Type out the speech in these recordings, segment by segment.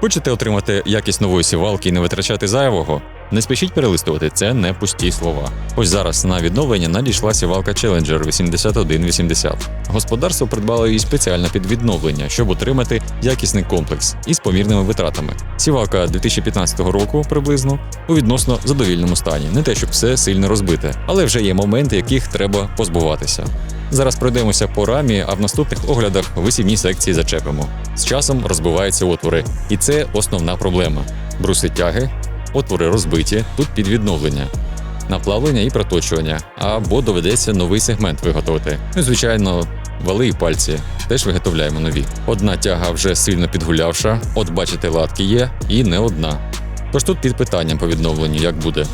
Хочете отримати якість нової сівалки і не витрачати зайвого? Не спішіть перелистувати, це не пусті слова. Ось зараз на відновлення надійшла сівалка Challenger 8180. Господарство придбало її спеціально під відновлення, щоб отримати якісний комплекс із помірними витратами. Сівалка 2015 року приблизно у відносно задовільному стані. Не те, щоб все сильно розбите, але вже є моменти, яких треба позбуватися. Зараз пройдемося по рамі, а в наступних оглядах висівні секції зачепимо. З часом розбиваються отвори, і це основна проблема. Бруси тяги, отвори розбиті, тут під відновлення. Наплавлення і проточування, або доведеться новий сегмент виготовити. Ну, звичайно, вали і пальці теж виготовляємо нові. Одна тяга вже сильно підгулявша, от бачите, латки є, і не одна. Тож тут під питанням по відновленню, як буде.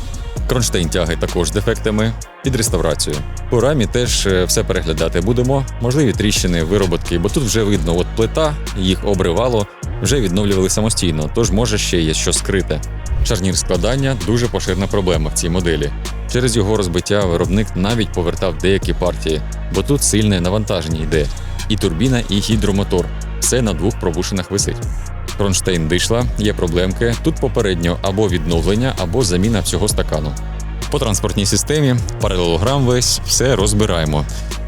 Кронштейн тяги також з дефектами під реставрацію. По рамі теж е, все переглядати будемо. Можливі тріщини, вироботки, бо тут вже видно, от плита, їх обривало, вже відновлювали самостійно, тож може ще є що скрите. Шарнір складання дуже поширена проблема в цій моделі. Через його розбиття виробник навіть повертав деякі партії, бо тут сильне навантаження йде. І турбіна, і гідромотор. Все на двох пробушинах висить. Кронштейн дишла, є проблемки. Тут попередньо або відновлення, або заміна всього стакану. По транспортній системі, паралелограм весь, все розбираємо.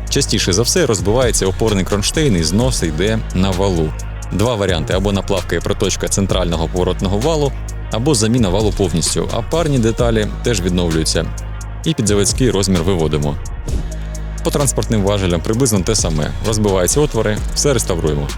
Частіше за все розбивається опорний кронштейн і знос йде на валу. Два варіанти: або наплавка і проточка центрального поворотного валу, або заміна валу повністю, а парні деталі теж відновлюються. І під заводський розмір виводимо. По транспортним важелям приблизно те саме. Розбиваються отвори, все реставруємо.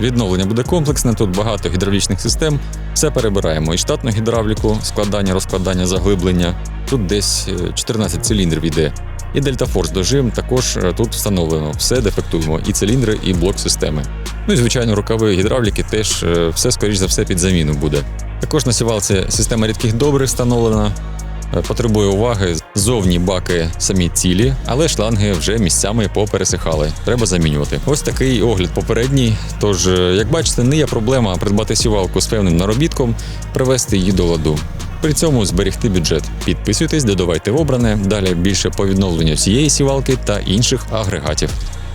Відновлення буде комплексне, тут багато гідравлічних систем, все перебираємо. І штатну гідравліку, складання, розкладання, заглиблення. Тут десь е, 14 циліндрів йде. І Дельтафорс дожим також е, тут встановлено. Все дефектуємо, і циліндри, і блок системи. Ну і звичайно, рукави гідравліки теж е, все скоріш за все під заміну буде. Також на система рідких добрив встановлена. Е, Потребує уваги зовні баки самі цілі, але шланги вже місцями попересихали. Треба замінювати. Ось такий огляд попередній. Тож, е, як бачите, не є проблема придбати сівалку з певним наробітком, привести її до ладу. При цьому зберегти бюджет. Підписуйтесь, додавайте в обране. Далі більше по відновленню цієї сівалки та інших агрегатів.